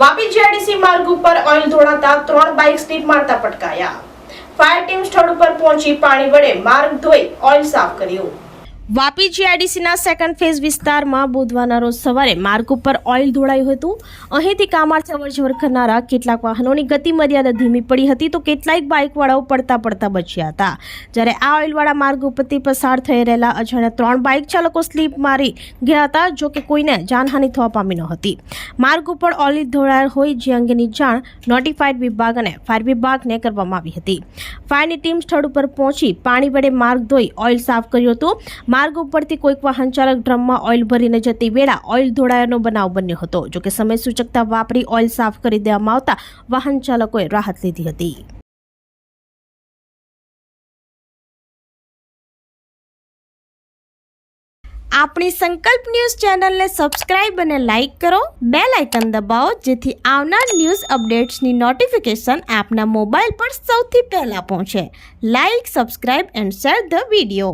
Vapi GIDC માર્ગ ઉપર oil ઢોળાતા ત્રણ બાઇક સ્લીપ મારતા પટકાયા. ફાયર ટીમ સ્થળ ઉપર પહોંચી પાણી વડે માર્ગ ધોઈ ઓઇલ સાફ કર્યું. વાપી જીઆઈડીસીના સેકન્ડ ફેઝ વિસ્તારમાં બુધવારના રોજ સવારે માર્ગ ઉપર ઓઇલ ધોળાયું હતું. અહીંથી કામાર્થ અવરજવર કરનારા કેટલાક વાહનોની ગતિ મર્યાદા ધીમી પડી હતી તો કેટલાક બાઇકવાળાઓ પડતા પડતા બચ્યા હતા. જ્યારે આ ઓઇલવાળા માર્ગ ઉપરથી પસાર થઈ રહેલા અજાણ્યા ત્રણ બાઇક ચાલકો સ્લીપ મારી ગયા હતા, જો કે કોઈને જાનહાનિ થવા પામી ન હતી. માર્ગ ઉપર ઓઇલ ધોળાયેલ હોય જે અંગેની જાણ નોટિફાઈડ વિભાગ અને ફાયર વિભાગને કરવામાં આવી હતી. ફાયરની ટીમ સ્થળ ઉપર પહોંચી પાણી વડે માર્ગ ધોઈ ઓઇલ સાફ કર્યું હતું. માર્ગ ઉપરથી કોઈક વાહન ચાલક ડ્રમમાં ઓઇલ ભરીને જતી વેળા ઓઇલ ધોળાયાનો બનાવ બન્યો હતો. જોકે સમય સૂચકતા વાપરી ઓઇલ સાફ કરી દેવામાં આવતા વાહન ચાલકોએ રાહત લીધી હતી. આપણી સંકલ્પ ન્યૂઝ ચેનલને સબસ્ક્રાઇબ અને લાઇક કરો. બે લાઇકન દબાવો, જેથી આવનાર ન્યૂઝ અપડેટ્સની નોટિફિકેશન આપના મોબાઈલ પર સૌથી પહેલાં પહોંચે. Like, subscribe and share the video.